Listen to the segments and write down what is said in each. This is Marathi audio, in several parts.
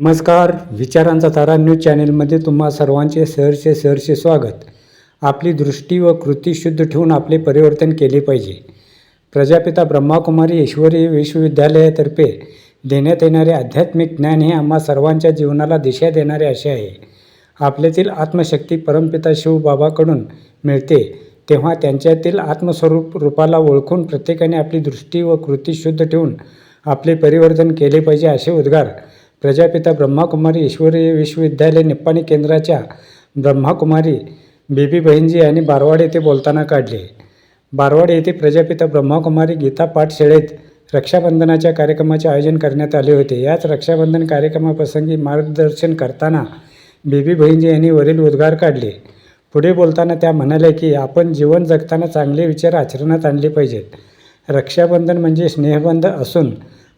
नमस्कार विचारांचा तारा न्यूज चॅनेलमध्ये तुम्हा सर्वांचे सहर्षे सहर्षे स्वागत. आपली दृष्टी व कृती शुद्ध ठेवून आपले परिवर्तन केले पाहिजे. प्रजापिता ब्रह्माकुमारी ईश्वरी विश्वविद्यालयातर्फे देण्यात येणारे आध्यात्मिक ज्ञान हे आम्हा सर्वांच्या जीवनाला दिशा देणारे असे आहे. आपल्यातील आत्मशक्ती परमपिता शिवबाबाकडून मिळते तेव्हा त्यांच्यातील आत्मस्वरूप रूपाला ओळखून प्रत्येकाने आपली दृष्टी व कृती शुद्ध ठेवून आपले परिवर्तन केले पाहिजे असे उद्गार प्रजापिता ब्रह्माकुमारी ईश्वरीय विश्वविद्यालय निप्पाणी केंद्राच्या ब्रह्माकुमारी बेबी बहिणजी यांनी बारवाड येथे बोलताना काढले. बारवाड येथे प्रजापिता ब्रह्माकुमारी गीता पाठशाळेत रक्षाबंधनाच्या कार्यक्रमाचे आयोजन करण्यात आले होते. याच रक्षाबंधन कार्यक्रमाप्रसंगी मार्गदर्शन करताना बेबी बहिणजी यांनी वरील उद्गार काढले. पुढे बोलताना त्या म्हणाल्या की आपण जीवन जगताना चांगले विचार आचरणात आणले पाहिजेत. रक्षाबंधन म्हणजे स्नेहबंध असून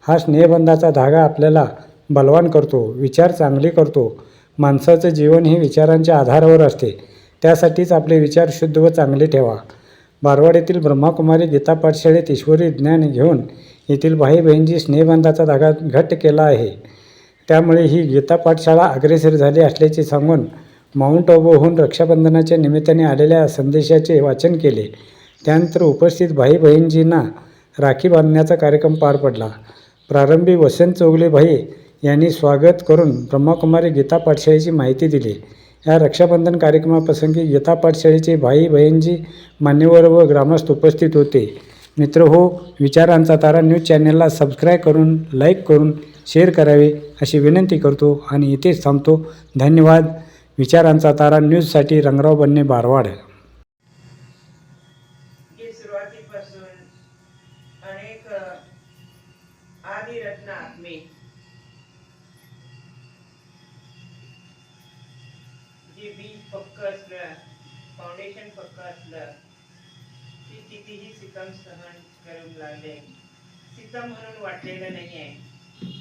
हा स्नेहबंधाचा धागा आपल्याला बलवान करतो विचार चांगले करतो. माणसाचं जीवन हे विचारांच्या आधारावर असते. त्यासाठीच आपले विचार शुद्ध व चांगले ठेवा. बारवाड येथील ब्रह्माकुमारी गीता पाठशाळेत ईश्वरी ज्ञान घेऊन येथील भाई बहिणजी स्नेहबंधाचा धागा घट्ट केला आहे. त्यामुळे ही गीता पाठशाळा अग्रेसर झाली असल्याचे सांगून माउंट आबोहून रक्षाबंधनाच्या निमित्ताने आलेल्या संदेशाचे वाचन केले. त्यानंतर उपस्थित भाई बहिणजींना राखी बांधण्याचा कार्यक्रम पार पडला. प्रारंभी वसंत चौगले भाई यांनी स्वागत करून ब्रह्मकुमारी गीता पाठशाळेची माहिती दिली. या रक्षाबंधन कार्यक्रमाप्रसंगी गीता पाठशाळेचे भाई बहिणजी मान्यवर व ग्रामस्थ उपस्थित होते. मित्र हो विचारांचा तारा न्यूज चॅनलला सबस्क्राईब करून लाईक करून शेअर करावे अशी विनंती करतो आणि इथेच थांबतो. धन्यवाद. विचारांचा तारा न्यूजसाठी रंगराव बन्ने बारवाड. जे बीज पक्क असलं फाउंडेशन पक्क असलं की कितीही सितम सहन करू लागले. सितम म्हणून वाटलेलं नाही आहे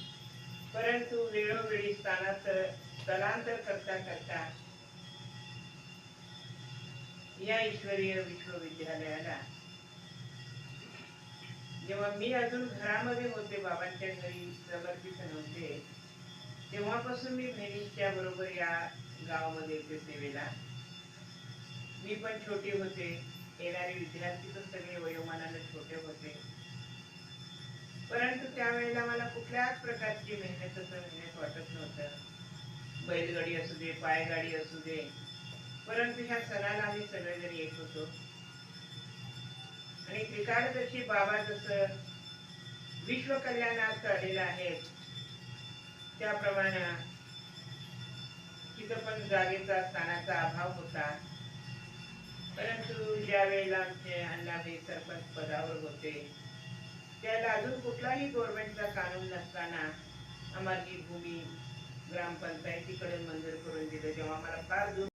परंतु वेळोवेळी स्थानांतर स्थलांतर करता करता या ईश्वरीय विश्वविद्यालयाला जेव्हा मी अजून घरामध्ये होते बाबांच्या घरी समर्पित नव्हते तेव्हापासून मी बहिणीच्या बरोबर या गावामध्ये येते सेवेला. मी पण छोटे होते. येणारे विद्यार्थी तर सगळे वयोमानाने छोटे होते. परंतु त्यावेळेला मला कुठल्याच प्रकारची मेहनत असं मेहनत वाटत नव्हतं. बैलगाडी असू दे पायगाडी असू दे. परंतु ह्या सणाला आम्ही सगळेजण येत होतो. आणि त्रिकालदर्शी बाबा जसं विश्व कल्याणात आलेलं आहे त्याप्रमाणे तिथं पण जागेचा स्थानाचा अभाव होता. परंतु ज्या वेळेला आमचे अण्णाबाई सरपंच पदावर होते त्याला अजून कुठलाही गव्हर्नमेंटचा कानून नसताना आम्हाला भूमी ग्रामपंचायतीकडे मंजूर करून दिलं. जेव्हा मला फार दूर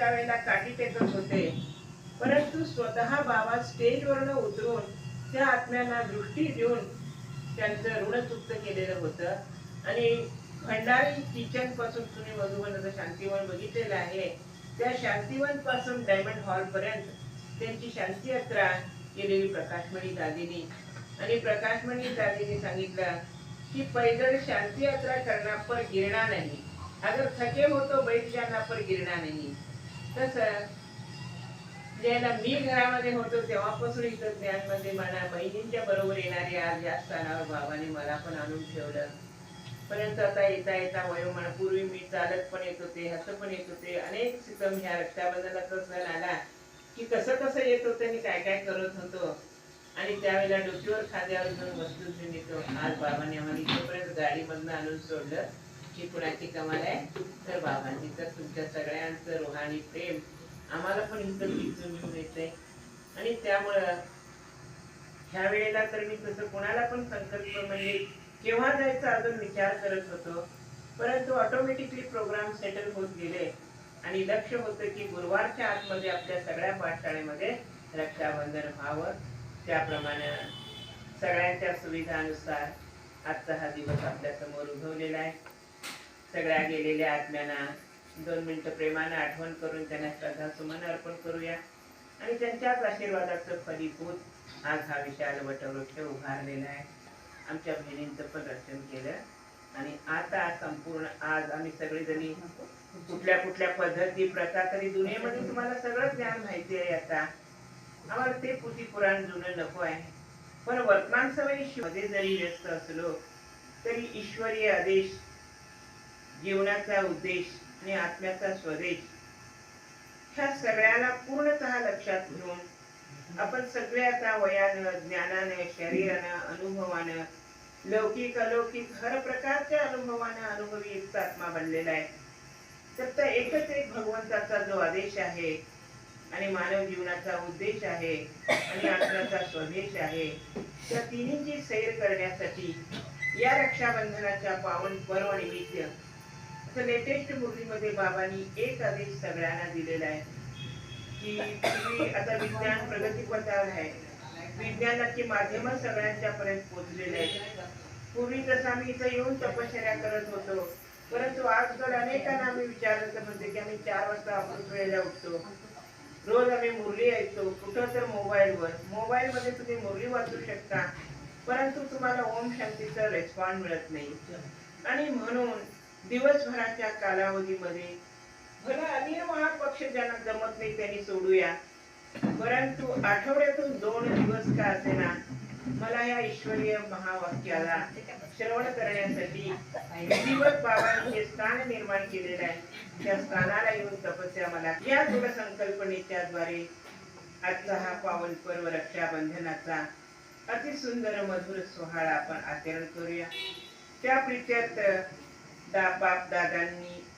कहा त्यावेळेला काठी टेकत होते. परंतु स्वतः बाबा स्टेजवरनं उतरून त्या आत्म्यांना दृष्टी देऊन त्यांचं ऋणचुक्त केलेलं होतं. आणि भंडारी किचनपासून तुम्ही मधुबनाचं शांतीवन बघितलेलं आहे त्या शांतीवनपासून डायमंड हॉल पर्यंत त्यांची शांती यात्रा केलेली प्रकाशमणी दादीनी आणि प्रकाशमणी दादीने सांगितलं की पैदल शांती यात्रा करना पर गिरना नाही. अगर थके हो तो बैठ जाना पर गिरना नाही. तसं ज्याला मी घरामध्ये होतो तेव्हापासून इथं ज्ञानमध्ये मला बहिणींच्या बरोबर येणारे आज या स्थानावर बाबाने मला पण आणून ठेवलं. परंतु आता येता येता वयोमान पूर्वी मी चालत पण येत होते हसत पण येत होते. अनेक सितम ह्या रक्षाबंधनाचा सण आला की कसं कसं येत होतं आणि काय काय करत होतो. आणि त्यावेळेला डोक्यावर खाद्यावर घेऊन वस्तू घेऊन येतो आज बाबांनी आम्हाला इथपर्यंत गाडीमधनं आणून सोडलं. ही कुणाची कमाल आहे तर बाबांनी तर तुमच्या सगळ्यांचं रुहानी प्रेम आम्हाला पण इथं दिसून येऊन येते आणि त्यामुळं ह्या वेळेला तर मी तसं कोणाला पण संकल्प म्हणजे केव्हा जायचा अजून विचार करत होतो परंतु ऑटोमॅटिकली प्रोग्राम सेटल होत गेले आणि लक्ष होतं की गुरुवारच्या आतमध्ये आपल्या सगळ्या पाठशाळेमध्ये रक्षाबंधन व्हावं. त्याप्रमाणे सगळ्यांच्या सुविधानुसार आजचा हा दिवस आपल्यासमोर उभवलेला आहे. सगळ्या गेलेल्या आत्म्यांना दोन मिनटं प्रेमानं आठवण करून त्यांना श्रद्धा सुमन अर्पण करूया. आणि त्यांच्याच आशीर्वादाचं फलीभूत आज हा विशाल वटवृक्ष उभारलेला आहे. आमच्या बहिणींचं पण रक्षण केलं. आणि आता संपूर्ण आज आम्ही सगळेजणी कुठल्या कुठल्या पद्धती प्रथा तरी दुनियेमध्ये तुम्हाला सगळं ज्ञान माहिती आहे आता. आम्हाला ते पुती पुराण जुनं नको आहे. पण वर्तमानमध्ये जरी व्यस्त असलो तरी ईश्वरीय आदेश जीवनाचा उद्देश आणि आत्म्याचा स्वदेश. ह्या सगळ्याला पूर्णतः लक्षात घेऊन आपण सगळे आता वयानं ज्ञानानं शरीरानं अनुभवानं लौकिक अलौकिक हर प्रकारच्या अनुभवानं अनुभवी युक्त आत्मा बनलेला आहे. तर त्या एकच एक भगवंताचा जो आदेश आहे आणि मानव जीवनाचा उद्देश आहे आणि आत्म्याचा स्वदेश आहे त्या तिन्हीची सैर करण्यासाठी या रक्षाबंधनाच्या पावन पर्व निमित्त तर लेटेस्ट मुलीमध्ये बाबांनी एक आदेश सगळ्यांना दिलेला आहे की तुम्ही आता विज्ञान प्रगतीपथावर आहे. विज्ञानाची माध्यम सगळ्यांच्या पर्यंत पोहोचलेले आहेत. पूर्वी जसं आम्ही इथं येऊन तपश्चर्या करत होतो परंतु आजकाल अनेकांना आम्ही विचारत म्हणते की आम्ही चार वाजता अमृत वेळेला उठतो. रोज आम्ही मुरली ऐकतो कुठं तर मोबाईलवर. मोबाईलमध्ये तुम्ही मुरली वाचू शकता परंतु तुम्हाला ओम शांतीचा रेस्पॉन्ड मिळत नाही. आणि म्हणून दिवसभराच्या कालावधीमध्ये भला अनिर्वाह पक्ष ज्यांना जमत नाही त्यांनी सोडूया. परंतु आठवड्यातून दोन दिवस का असेना मला या ईश्वरीय महावाक्याला श्रवण करण्यासाठी विधिवत बाबांनी हे स्थान निर्माण केलेलं आहे. त्या स्थानाला येऊन तपस्या मला या दृढ संकल्पनेच्या द्वारे आजचा हा पावन पर्व रक्षाबंधनाचा अति सुंदर मधुर सोहळा आपण आचरण करूया. त्या प्रित्यर्थ दा बाप दादांनी आप-